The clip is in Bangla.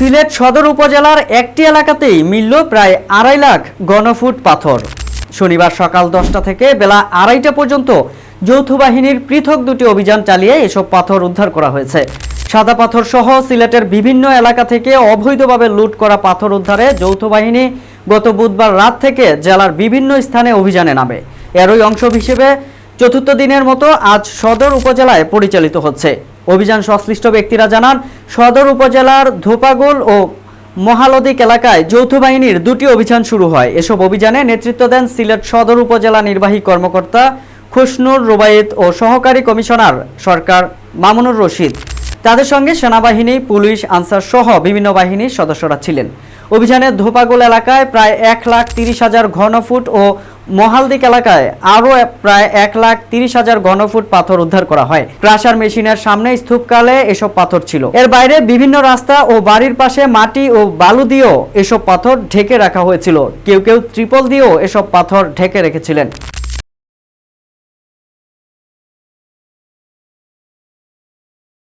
সিলেট সদর উপজেলার একটি এলাকাতেই মিলল প্রায় আড়াই লাখ গণফুট পাথর। শনিবার সকাল দশটা থেকে বেলা আড়াইটা পর্যন্ত যৌথ বাহিনীর পৃথক দুটি অভিযান চালিয়ে এসব পাথর উদ্ধার করা হয়েছে। সাদা পাথর সহ সিলেটের বিভিন্ন এলাকা থেকে অবৈধভাবে লুট করা পাথর উদ্ধারে যৌথ বাহিনী গত বুধবার রাত থেকে জেলার বিভিন্ন স্থানে অভিযানে নামে। এরই অংশ হিসেবে চতুর্থ দিনের মতো আজ সদর উপজেলায় পরিচালিত হচ্ছে। অভিযান সংশ্লিষ্ট ব্যক্তিরা জানান সদর উপজেলার ধোপাগোল ও মহালদিক এলাকায় যৌথ বাহিনীর দুটি অভিযান শুরু হয়। এসব অভিযানে নেতৃত্ব দেন সিলেট সদর উপজেলা নির্বাহী কর্মকর্তা খুশনুর রুবায়েত ও সহকারী কমিশনার সরকার মামুনুর রশিদ। তাদের সঙ্গে সেনাবাহিনী, পুলিশ, আনসার সহ বিভিন্ন বাহিনীর সদস্যরা ছিলেন। অভিযানে ধোপাগোল এলাকায় প্রায় এক লাখ তিরিশ হাজার ঘনফুট ও মহালদিক এলাকায় আরও প্রায় এক লাখ তিরিশ হাজার ঘনফুট পাথর উদ্ধার করা হয়। ক্রাশার মেশিনের সামনে স্তূপকালে এসব পাথর ছিল। এর বাইরে বিভিন্ন রাস্তা ও বাড়ির পাশে মাটি ও বালু দিয়েও এসব পাথর ঢেকে রাখা হয়েছিল। কেউ কেউ ত্রিপল দিয়েও এসব পাথর ঢেকে রেখেছিলেন।